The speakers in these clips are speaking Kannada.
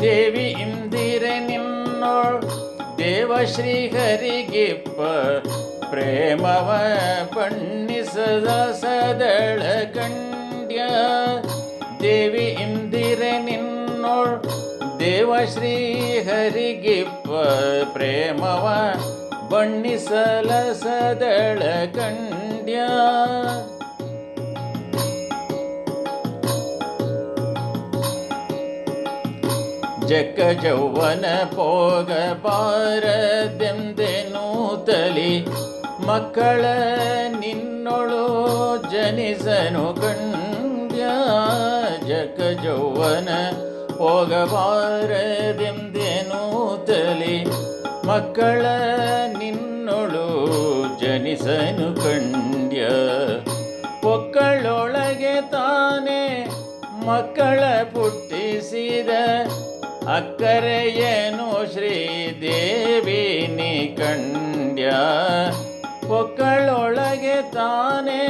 ದೇವಿ ಇಂದಿರೆ ನಿನ್ನೋಳ್ ದೇವ ಶ್ರೀಹರಿಗಿಪ್ಪ ಪ್ರೇಮವ ಪಣ್ಣಿಸದ ಸದಳ ಕಂಡ್ಯ ದೇವಿ ಇಂದಿರೆ ನಿನ್ನೋಳ್ ದೇವ ಶ್ರೀಹರಿಗಿಪ್ಪ ಪ್ರೇಮವ ಬಣ್ಣಿಸಲ ಸದಳ ಕಂಡ್ಯ ಜಕ್ಕ ಜೌವನ ಪೋಗ ಬಾರದೆಂದೆನು ತಲಿ. ಮಕ್ಕಳ ನಿನ್ನೊಳು ಜನಿಸನು ಕಂಡ್ಯ ಜಕ ಜೌವನ ಹೋಗಬಾರದೆಂದೆನು ತಲಿ. ಮಕ್ಕಳ ನಿನ್ನೊಳು ಜನಿಸನು ಕಂಡ್ಯ ಒಕ್ಕಳೊಳಗೆ ತಾನೇ ಮಕ್ಕಳ ಪುಟ್ಟಿಸಿದ ಅಕ್ಕರೆಯೇನು ನೀ ಕಂಡ್ಯ ಒಕ್ಕಳೊಳಗೆ ತಾನೇ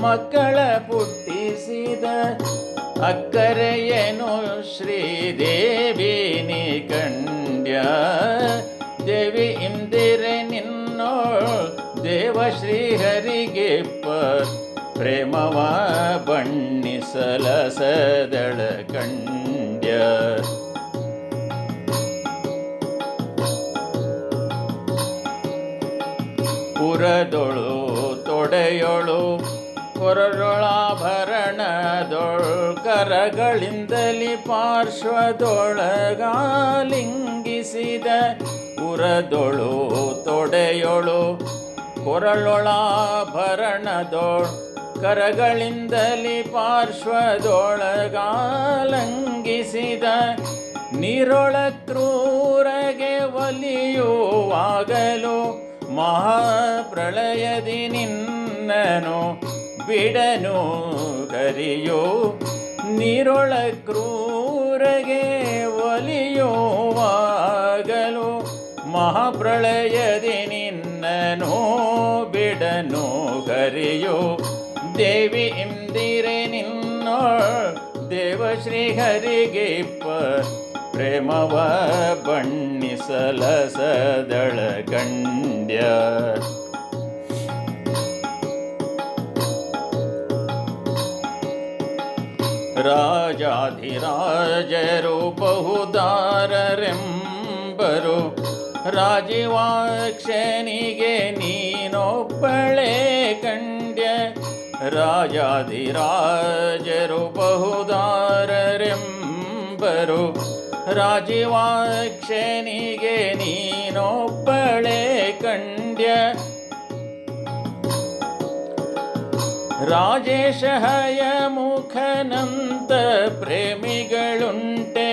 ಮಕ್ಕಳ ಪುಟ್ಟಿಸಿದ ಅಕ್ಕರೆಯೇನು ಶ್ರೀದೇವಿ ನೀ ಕಂಡ್ಯ ದೇವಿ ಇಂದಿರೆ ನಿನ್ನೋ, ದೇವ ಶ್ರೀಹರಿಗೆಪ್ಪ ಪ್ರೇಮವ ಬಣ್ಣಿಸಲ ಸದಳ ಕಂಡ್ಯ. ಪುರದೊಳು ತೊಡೆಯೊಳು ಕೊರಳಾಭರಣದೊಳು ಕರಗಳಿಂದಲಿ ಪಾರ್ಶ್ವದೊಳಗಾಲಿಂಗಿಸಿದ ಪುರದೊಳು ತೊಡೆಯೊಳು ಕೊರಳೊಳಾಭರಣದೊಳು ಕರಗಳಿಂದಲಿ ಪಾರ್ಶ್ವದೊಳಗಾಲಂಗಿಸಿದ ನಿರೊಳ ಕ್ರೂರಗೆ ಒಲಿಯುವಾಗಲು ಮಹಾಪ್ರಳಯದಿ ನಿನ್ನನು ಬಿಡನು ಕರಿಯೋ ನೀರೊಳ ಕ್ರೂರಗೆ ಒಲಿಯುವಾಗಲು ಮಹಾಪ್ರಳಯದಿ ನಿನ್ನನು ಬಿಡನು ಕರಿಯೋ ದೇವಿ ಇಂದಿರೆ ನಿನ್ನೋ ದೇವ ಶ್ರೀಹರಿಗಿಪ್ಪ ಪ್ರೇಮವ ಬಣ್ಣಿಸಲ ಸದಳ ಕಂಡ್ಯ ರಾಜಾಧಿರಾಜರು ಬಹುದಾರರೆಂಬರು ರಾಜೀವಾಕ್ಷನಿಗೆ ನೀನೊಬ್ಬಳೇ ಕಂಡ್ಯ ರಾಜಾಧಿರಾಜರು ಬಹುದಾರರೆಂಬರು ರಾಜೀವಾಕ್ಷನಿಗೆ ನೀನೊಬ್ಬಳೇ ಕಂಡ್ಯ ರಾಜೇಶ ಹಯಮುಖನಂತ ಪ್ರೇಮಿಗಳುಂಟೆ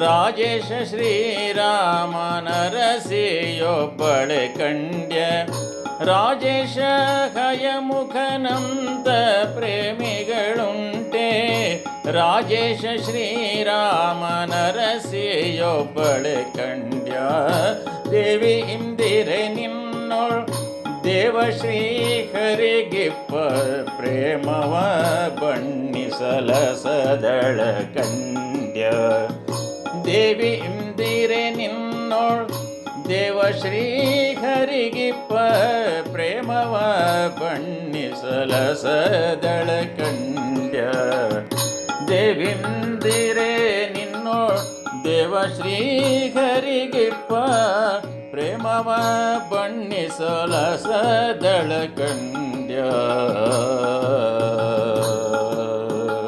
ರಾಜೇಶ ಶ್ರೀರಾಮನರಸಿಯೊಬ್ಬಳೆ ಕಂಡ್ಯ ರಾಜೇಶ ಹಯಮುಖನಂತ ಪ್ರೇಮಿಗಳುಂಟೆ ರಾಜೇಶ ಶ್ರೀರಾಮನರಸಿಯೊಬ್ಬಳೆ ಕಂಡ್ಯ. ದೇವಿ ಇಂದಿರೆ ನಿನ್ನೊಳ್ ದೇವ ಶ್ರೀಹರಿಗಿಪ್ಪ ಪ್ರೇಮವ ಬಣ್ಣಿಸಲ ಸದಳ ಕಂಡ್ಯ. ದೇವಿ ಇಂದಿರೆ ನಿನ್ನೋಳ್ ದೇವ ಶ್ರೀಹರಿಗಿಪ್ಪ ಪ್ರೇಮವ ಬಣ್ಣಿಸಲ ಸದಳ ಕಂಡ್ಯ. ದೇವಿಂದಿರೆ ನಿನ್ನೋ ದೇವ ಶ್ರೀಹರಿಗಿಪ್ಪ ಪ್ರೇಮವ ಬಣ್ಣಿಸಲ ಸದಳ ಕಂಡ್ಯ